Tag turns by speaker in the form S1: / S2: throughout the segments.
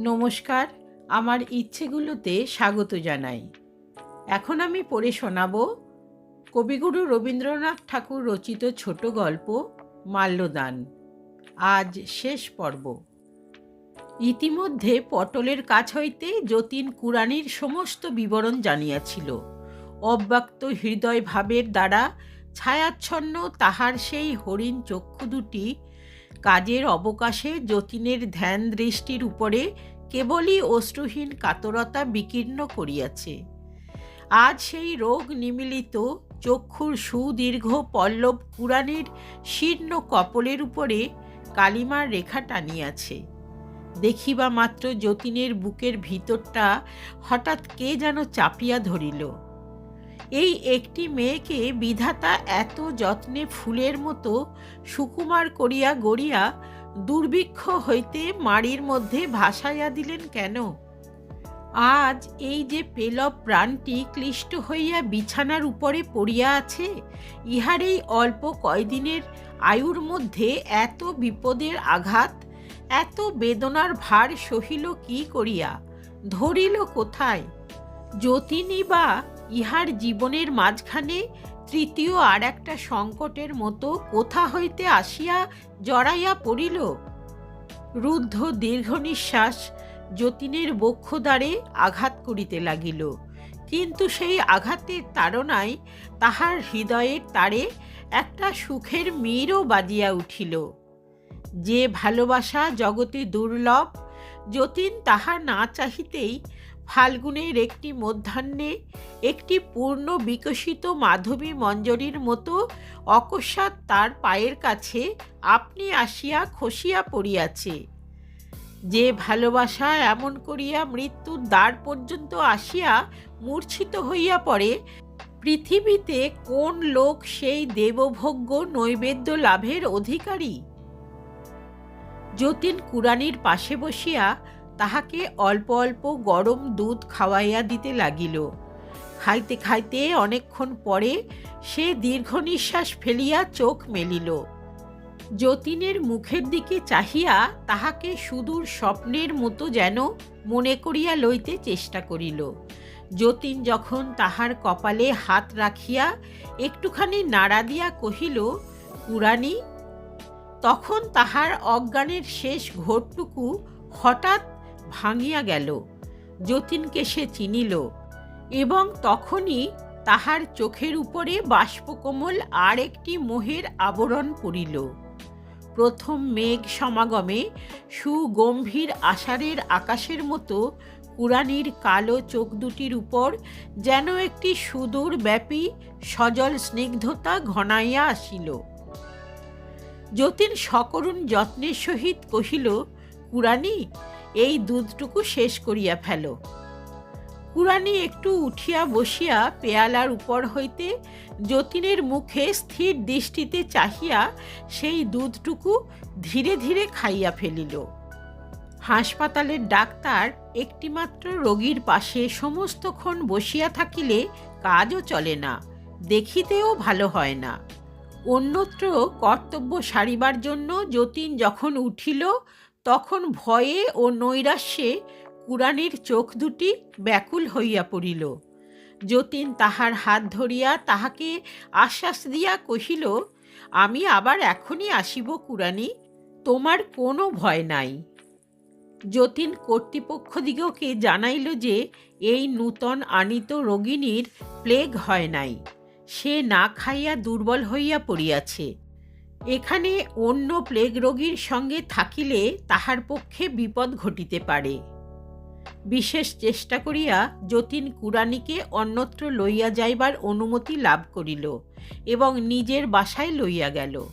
S1: নমস্কার, আমার ইচ্ছেগুলোতে স্বাগত জানাই। এখন আমি পড়ে শোনাব কবিগুরু রবীন্দ্রনাথ ঠাকুর রচিত ছোট গল্প, মাল্যদান। আজ শেষ পর্ব। ইতিমধ্যে পটলের কাছ হইতে যতীন কুরানির সমস্ত বিবরণ জানিয়াছিল। অব্যক্ত হৃদয় ভাবের দ্বারা ছায়াচ্ছন্ন তাহার সেই হরিণ চক্ষু দুটি কাজের অবকাশে যতীনের ধ্যান দৃষ্টির উপরে কেবলই অশ্রুহীন কাতরতা বিকীর্ণ করিয়াছে। আজ সেই রোগ নিমিলিত চক্ষুর সুদীর্ঘ পল্লব পুরাণের শীর্ণ কপলের উপরে কালিমার রেখা টানিয়াছে। দেখিবা মাত্র যতীনের বুকের ভিতরটা হঠাৎ কে যেন চাপিয়া ধরিল। এই একটি মেয়েকে বিধাতা এত যত্নে ফুলের মতো সুকুমার করিয়া গড়িয়া দুর্ভিক্ষ হইতে মাড়ির মধ্যে ভাসাইয়া দিলেন কেন? আজ এই যে পেলব প্রাণটি ক্লিষ্ট হইয়া বিছানার উপরে পড়িয়া আছে ইহার এই অল্প কয়দিনের আয়ুর মধ্যে এত বিপদের আঘাত, এত বেদনার ভার সহিল কি করিয়া? ধরিল কোথায়? যতিনী বা ইহার জীবনের মাঝখানে তৃতীয় আর একটা সংকটের মতো কোথা হইতে আসিয়া জড়াইয়া পড়িল? রুদ্ধ দীর্ঘ নিঃশ্বাস যতীনের বক্ষদ্বারে আঘাত করিতে লাগিল। কিন্তু সেই আঘাতের তাড়নায় তাহার হৃদয়ের তারে একটা সুখের মীরও বাজিয়া উঠিল। যে ভালোবাসা জগতে দুর্লভ, যতীন তাহা না চাহিতেই ফাল্গুনের একটি মধ্যাহ্নে একটি পূর্ণ বিকশিত মাধবী মঞ্জরির মতো অকস্মাৎ তার পায়ের কাছে আপনি আসিয়া খসিয়া পড়িয়াছে। যে ভালোবাসা এমন করিয়া মৃত্যুর দ্বার পর্যন্ত আসিয়া মূর্ছিত হইয়া পড়ে, পৃথিবীতে কোন লোক সেই দেবভোগ্য নৈবেদ্য লাভের অধিকারী? যতীন কুরানির পাশে বসিয়া তাহাকে অল্প অল্প গরম দুধ খাওয়াইয়া দিতে লাগিল। খাইতে খাইতে অনেকক্ষণ পরে সে দীর্ঘ নিঃশ্বাস ফেলিয়া চোখ মেলিল। যতীনের মুখের দিকে চাহিয়া তাহাকে সুদূর স্বপ্নের মতো যেন মনে করিয়া লইতে চেষ্টা করিল। যতীন যখন তাহার কপালে হাত রাখিয়া একটুখানি নাড়া দিয়া কহিল, পুরাণী, তখন তাহার অজ্ঞানের শেষ ঘোরটুকু হঠাৎ ভাঙিয়া গেল। যতীনকে সে চিনিল এবং তখনই তাহার চোখের উপরে বাষ্পকোমল আর একটি মোহের আবরণ পড়িল। প্রথম মেঘ সমাগমে সুগম্ভীর আষাঢ়ের আকাশের মতো পুরাণীর কালো চোখ দুটির উপর যেন একটি সুদূর ব্যাপী সজল স্নিগ্ধতা ঘনাইয়া আসিল। যতীন সকরুণ যত্নের সহিত কহিল, কুরানি এই দুধটুকু শেষ করিয়া ফেল। কুরানি একটু উঠিয়া বসিয়া পেয়ালার উপর হইতে যতীনের মুখে স্থির দৃষ্টিতে চাহিয়া সেই দুধটুকু ধীরে ধীরে খাইয়া ফেলিল। হাসপাতালের ডাক্তার একটিমাত্র রোগীর পাশে সমস্তক্ষণ বসিয়া থাকিলে কাজও চলে না, দেখিতেও ভালো হয় না। অন্যত্র কর্তব্য সারিবার জন্য যতীন যখন উঠিল তখন ভয়ে ও নৈরাশ্যে কুরানির চোখ দুটি ব্যাকুল হইয়া পড়িল। যতীন তাহার হাত ধরিয়া তাহাকে আশ্বাস দিয়া কহিল, আমি আবার এখনই আসিব কুরানি, তোমার কোনো ভয় নাই। যতীন কর্তৃপক্ষদিগকে জানাইল যে, এই নূতন আনিত রোগিণীর প্লেগ হয় নাই। সে না খাইয়া দুর্বল হইয়া পড়িয়াছে। এখানে অন্য প্লেগ রোগীর সঙ্গে থাকিলে তাহার পক্ষে বিপদ ঘটিতে পারে। বিশেষ চেষ্টা করিয়া যতীন কুরানিকে অন্যত্র লইয়া যাইবার অনুমতি লাভ করিল এবং নিজের বাসায় লইয়া গেল।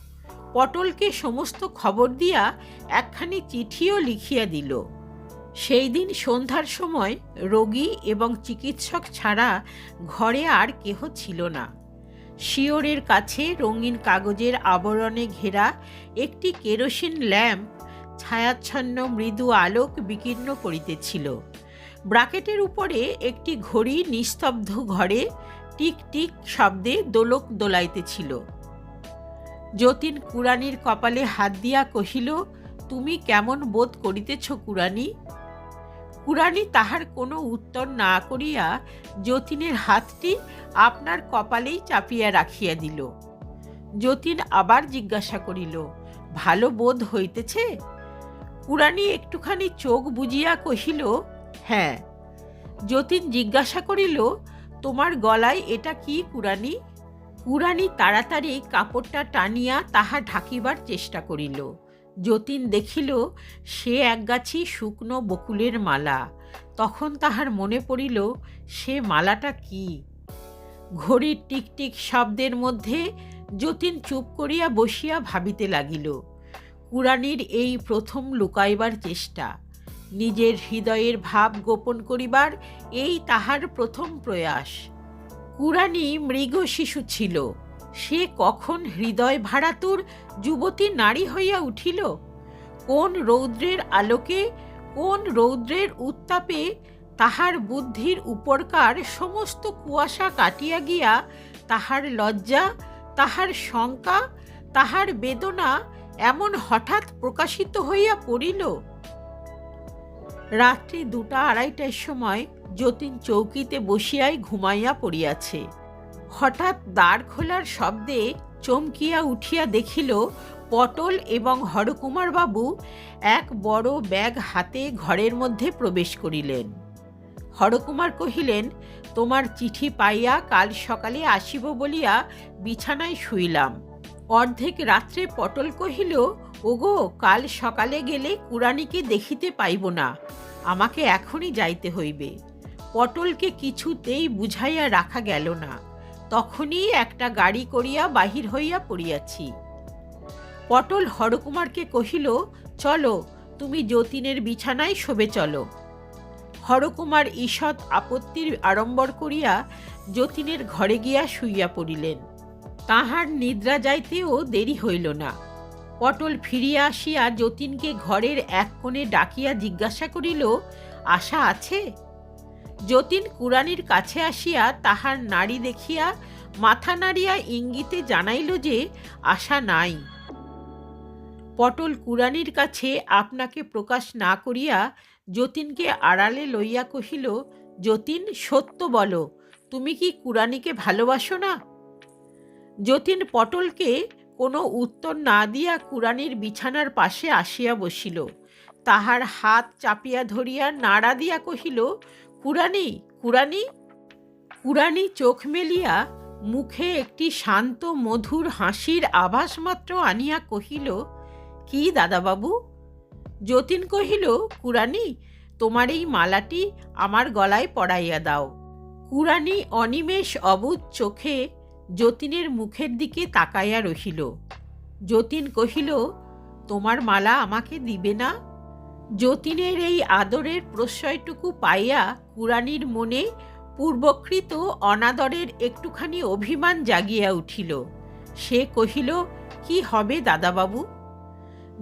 S1: পটলকে সমস্ত খবর দিয়া একখানি চিঠিও লিখিয়া দিল। সেই দিন সন্ধ্যার সময় রোগী এবং চিকিৎসক ছাড়া ঘরে আর কেহ ছিল না। শিওরের কাছে রঙিন কাগজের আবরণে ঘেরা একটি কেরোসিন ল্যাম্প ছায়াচ্ছন্ন মৃদু আলোক বিকীর্ণ করিতেছিল। ব্রাকেটের উপরে একটি ঘড়ি নিস্তব্ধ ঘরে টিক টিক শব্দে দোলক দোলাইতেছিল। যতীন কুরানির কপালে হাত দিয়া কহিল, তুমি কেমন বোধ করিতেছ কুরানি? কুরানি তাহার কোনো উত্তর না করিয়া যতীনের হাতটি আপনার কপালেই চাপিয়া রাখিয়া দিল। যতীন আবার জিজ্ঞাসা করিল, ভালো বোধ হইতেছে? কুরানি একটুখানি চোখ বুজিয়া কহিল হ্যাঁ। যতীন জিজ্ঞাসা করিল, তোমার গলায় এটা কি কুরানি? কুরানি তাড়াতাড়ি কাপড়টা টানিয়া তাহা ঢাকিবার চেষ্টা করিল। যতীন দেখিল, সে একগাছি শুকনো বকুলের মালা। তখন তাহার মনে পড়িল, সে মালাটা কি? ঘড়ির টিকটিক শব্দের মধ্যে যতীন চুপ করিয়া বসিয়া ভাবিতে লাগিল। কুরানির এই প্রথম লুকাইবার চেষ্টা, নিজের হৃদয়ের ভাব গোপন করিবার এই তাহার প্রথম প্রয়াস। কুরানি মৃগ শিশু ছিল। সে কখন হৃদয় ভাড়াতুর যুবতী নারী হইয়া উঠিল? কোন রৌদ্রের আলোকে, কোন রৌদ্রের উত্তাপে তাহার বুদ্ধির উপরকার সমস্ত কুয়াশা কাটিয়া গিয়া তাহার লজ্জা, তাহার শঙ্কা, তাহার বেদনা এমন হঠাৎ প্রকাশিত হইয়া পড়িল? রাত্রি দুটা আড়াইটার সময় যতীন চৌকিতে বসিয়াই ঘুমাইয়া পড়িয়াছে। হঠাৎ দ্বার খোলার শব্দে চমকিয়া উঠিয়া দেখিল পটল এবং হরকুমার বাবু এক বড় ব্যাগ হাতে ঘরের মধ্যে প্রবেশ করিলেন। হরকুমার কহিলেন, তোমার চিঠি পাইয়া কাল সকালে আসিব বলিয়া বিছানায় শুইলাম। অর্ধেক রাত্রে পটল কহিল, ওগো, কাল সকালে গেলে কুরানিকে দেখিতে পাইব না, আমাকে এখনই যাইতে হইবে। পটলকে কিছুতেই বুঝাইয়া রাখা গেল না। তখনই একটা গাড়ি করিয়া বাহির হইয়া পড়িয়াছি। পটল হরকুমারকে কহিল, চলো, তুমি যতীনের বিছানায় শোবে চলো। হরকুমার ঈষৎ আপত্তির আড়ম্বর করিয়া যতীনের ঘরে গিয়া শুইয়া পড়িলেন। তাহার নিদ্রা যাইতেও দেরি হইল না। পটল ফিরিয়া আসিয়া যতীনকে ঘরের এক কোণে ডাকিয়া জিজ্ঞাসা করিল, আশা আছে? যতীন কুরানির কাছে আসিয়া তাহার নাড়ি দেখিয়া মাথা নাড়িয়া ইঙ্গিতে জানাইল যে, আশা নাই। পটল কুরানির কাছে আপনাকে প্রকাশ না করিয়া যতীনকে আড়ালে লইয়া কহিল, যতীন, সত্য বলো, তুমি কি কুরানিকে ভালোবাসো না? যতীন পটলকে কোনো উত্তর না দিয়া কুরানির বিছানার পাশে আসিয়া বসিল। তাহার হাত চাপিয়া ধরিয়া নাড়া দিয়া কহিল কুরানি কুরানি? কুরানি চোখ মেলিয়া মুখে একটি শান্ত, মধুর হাসির আভাস মাত্র আনিয়া কহিল, কি দাদাবাবু? যতীন কহিল, কুরানি, তোমার এই মালাটি আমার গলায় পড়াইয়া দাও। কুরানি অনিমেষ অবুধ চোখে যতীনের মুখের দিকে তাকাইয়া রহিল। যতীন কহিল, তোমার মালা আমাকে দিবে না? যতীনের এই আদরের প্রশ্রয়টুকু পাইয়া কুরানির মনে পূর্বকৃত অনাদরের একটুখানি অভিমান জাগিয়া উঠিল। সে কহিল, কি হবে দাদাবাবু?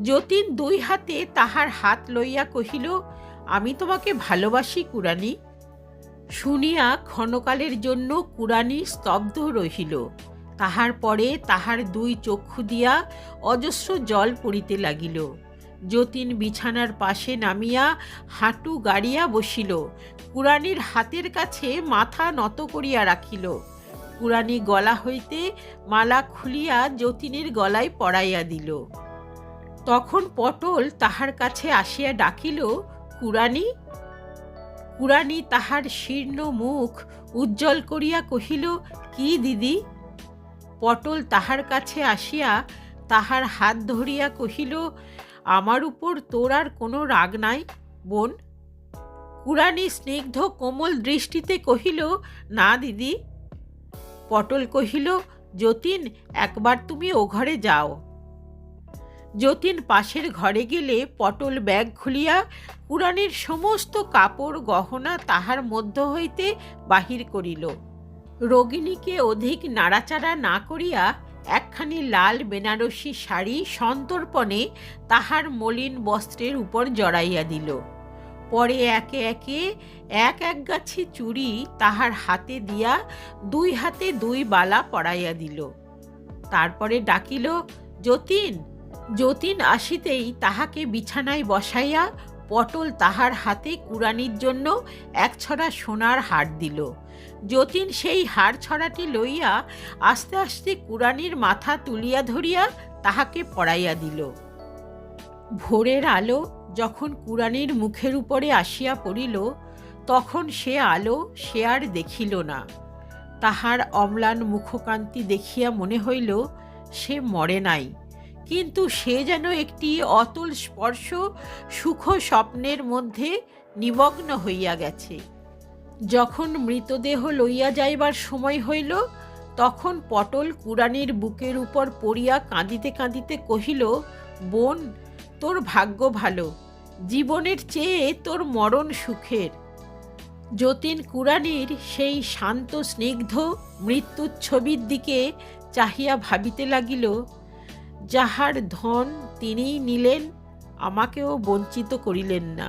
S1: যতীন দুই হাতে তাহার হাত লইয়া কহিল, আমি তোমাকে ভালোবাসি কুরানি। শুনিয়া ক্ষণকালের জন্য কুরানি স্তব্ধ রহিল। তাহার পরে তাহার দুই চক্ষু দিয়া অজস্র জল পড়িতে লাগিল। যতীন বিছানার পাশে নামিয়া হাঁটু গাড়িয়া বসিল। কুরানির হাতের কাছে মাথা নত করিয়া রাখিল। কুরানি গলা হইতে মালা খুলিয়া যতীনের গলায় পড়াইয়া দিল। তখন পটল তাহার কাছে আসিয়া ডাকিল, কুরানি কুরানি তাহার শীর্ণ মুখ উজ্জ্বল করিয়া কহিল, কি দিদি? পটল তাহার কাছে আসিয়া তাহার হাত ধরিয়া কহিল আমার উপর তোর আর কোনো রাগ নাই, বোন। কুরানি স্নিগ্ধ কোমল দৃষ্টিতে কহিল, না, দিদি। পটল কহিল, যতীন, একবার তুমি ও ঘরে যাও। যতীন পাশের ঘরে গেলে পটল ব্যাগ খুলিয়া কুরানির সমস্ত কাপড় গহনা তাহার মধ্য হইতে বাহির করিল। রোগিণীকে অধিক নাড়াচাড়া না করিয়া একখানি লাল বেনারসি শাড়ি সন্তর্পণে তাহার মলিন বস্ত্রের উপর জড়াইয়া দিল। পরে একে একে এক এক গাছি চুড়ি তাহার হাতে দিয়া দুই হাতে দুই বালা পরাইয়া দিল। তারপরে ডাকিল, যতীন যতীন আসিতেই তাহাকে বিছানায় বসাইয়া পটল তাহার হাতে কুরানির জন্য এক ছড়া সোনার হার দিল। যতীন সেই হার ছড়াটি লইয়া আস্তে আস্তে কুরানির মাথা তুলিয়া ধরিয়া তাহাকে পড়াইয়া দিল। ভোরের আলো যখন কুরানির মুখের উপরে আসিয়া পড়িল, তখন সে আলো সে আর দেখিল না। তাহার অম্লান মুখকান্তি দেখিয়া মনে হইল, সে মরে নাই। কিন্তু সে যেন একটি অতুল স্পর্শ, সুখ স্বপ্নের মধ্যে নিমগ্ন হইয়া গেছে। যখন মৃতদেহ লইয়া যাইবার সময় হইল, তখন পটল কুরানির বুকের উপর পড়িয়া কাঁদিতে কাঁদিতে কহিল, বোন, তোর ভাগ্য ভালো। জীবনের চেয়ে তোর মরণ সুখের। যতীন কুরানির সেই শান্ত, স্নিগ্ধ মৃত্যুর ছবির দিকে চাহিয়া ভাবিতে লাগিল যাহার ধন তিনিই নিলেন আমাকেও বঞ্চিত করিলেন না।